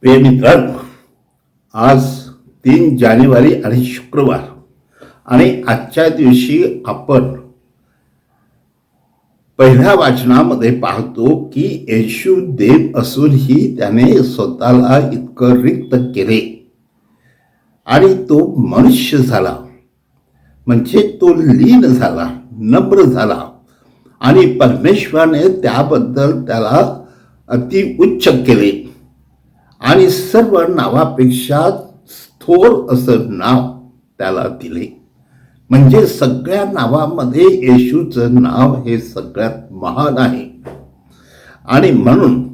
प्रिय मित्रांनो आज तीन जानेवारी आणि शुक्रवार. आणि आजच्या दिवशी आपण पहिल्या वाचनामध्ये पाहतो की येशू देव असूनही त्याने स्वतःला इतकं रिक्त केले. आणि तो मनुष्य झाला. म्हणजे तो लीन झाला नम्र झाला. आणि परमेश्वराने त्याबद्दल त्याला अति उच्च केले. आणि सर्व नावापेक्षा थोर असं नाव त्याला दिले. म्हणजे सगळ्या नावामध्ये येशूचं नाव हे सगळ्यात महान आहे. आणि म्हणून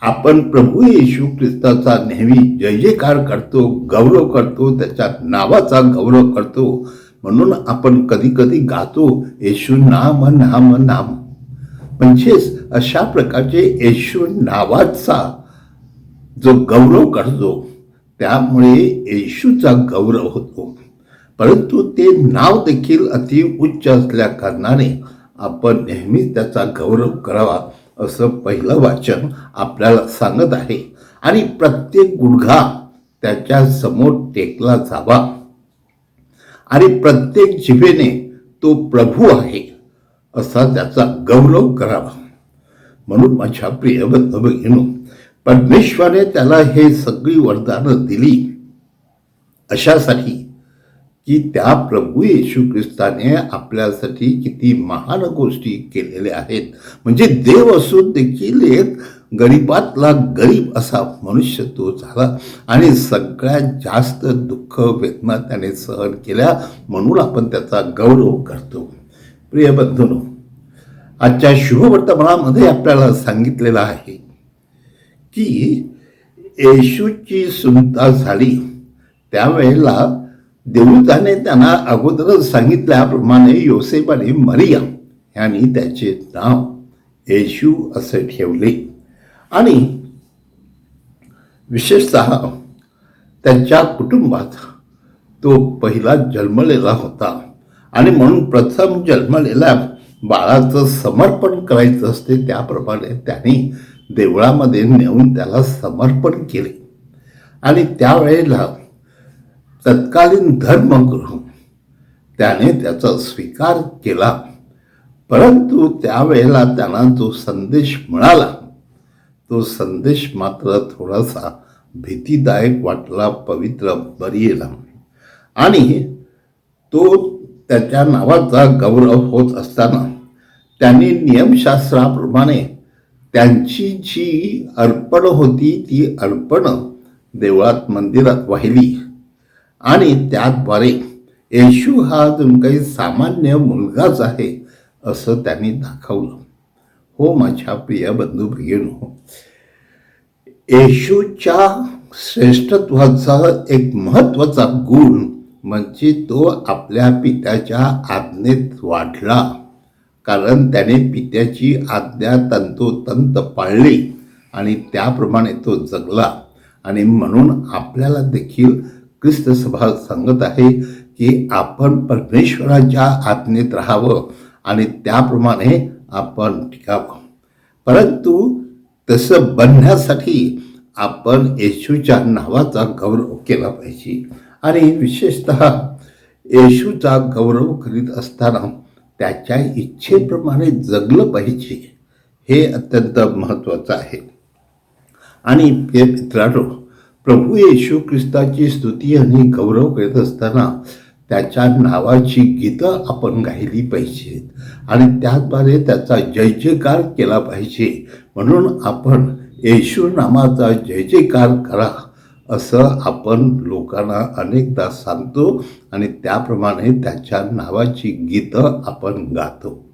आपण प्रभू येशू ख्रिस्ताचा नेहमी जय जयकार करतो गौरव करतो त्याच्या नावाचा गौरव करतो. म्हणून आपण कधी कधी गातो येशू नाम नाम नाम. म्हणजेच अशा प्रकारचे येशू नावाचा जो गौरव करतो त्यामुळे येशूचा गौरव होतो. परंतु ते नाव देखील अति उच्च असल्या कारणाने आपण नेहमीच त्याचा गौरव करावा असं पहिलं वाचन आपल्याला सांगत आहे. आणि प्रत्येक गुडघा त्याच्यासमोर टेकला जावा. आणि प्रत्येक जिभेने तो प्रभू आहे असा त्याचा गौरव करावा. म्हणून माझ्या प्रिय बंधू परमेश्वराने त्याला हे सगळी वरदानं दिली. अशासाठी की त्या प्रभू येशू ख्रिस्ताने आपल्यासाठी किती महान गोष्टी केलेल्या आहेत. म्हणजे देव असून देखील एक गरीबातला गरीब असा मनुष्य तो झाला आणि सगळ्यात जास्त दुःख वेदना त्याने सहन केल्या म्हणून आपण त्याचा गौरव करतो. प्रिय बंधूनो आजच्या शुभवर्तमानामध्ये आपल्याला सांगितलेलं आहे ती येशूची सुनता झाली. त्यावेळेला देवताने त्यांना अगोदरच सांगितल्याप्रमाणे योसेफ आणि मरिया यांनी त्याचे नाव येशू असे ठेवले. आणि विशेषत त्यांच्या कुटुंबात तो पहिला जन्मलेला होता. आणि म्हणून प्रथम जन्मलेल्या बाळाचं समर्पण करायचं असते त्याप्रमाणे त्यांनी देवळामध्ये नेऊन त्याला समर्पण केले. आणि त्यावेळेला तत्कालीन धर्मगृह त्याने त्याचा स्वीकार केला. परंतु त्यावेळेला त्यांना जो संदेश मिळाला तो संदेश मात्र थोडासा भीतीदायक वाटला पवित्र बरियेला आणि तो त्याच्या नावाचा गौरव होत असताना त्यांनी नियमशास्त्राप्रमाणे त्यांची जी अर्पण होती ती अर्पण देवळात मंदिरात वाहिली. आणि त्याद्वारे येशू हा अजून काही सामान्य मुलगाच आहे असं त्यांनी दाखवलं. हो माझ्या प्रिय बंधू हो येशूच्या श्रेष्ठत्वाचा एक महत्त्वाचा गुण म्हणजे तो आपल्या पित्याच्या आज्ञेत वाढला. कारण त्याने पित्याची आज्ञा तंतोतंत पाळली आणि त्याप्रमाणे तो जगला. आणि म्हणून आपल्याला देखील ख्रिस्त सभा सांगत आहे की आपण परमेश्वराच्या आज्ञेत राहावं आणि त्याप्रमाणे आपण टिकावं. परंतु तसं बनण्यासाठी आपण येशूच्या नावाचा गौरव केला पाहिजे. आणि विशेषत येशूचा गौरव करीत असताना त्याच्या इच्छेप्रमाणे जगलं पाहिजे. हे अत्यंत महत्त्वाचं आहे. आणि मित्रांनो प्रभू येशू ख्रिस्ताची स्तुती आणि गौरव करत असताना त्याच्या नावाची गीतं आपण गायली पाहिजेत. आणि त्याद्वारे त्याचा जय जयकार केला पाहिजे. म्हणून आपण येशू नामाचा जय जयकार करा. असं आपण लोकांना अनेकदा सांगतो आणि त्याप्रमाणे त्याच्या नावाची गीतं आपण गातो.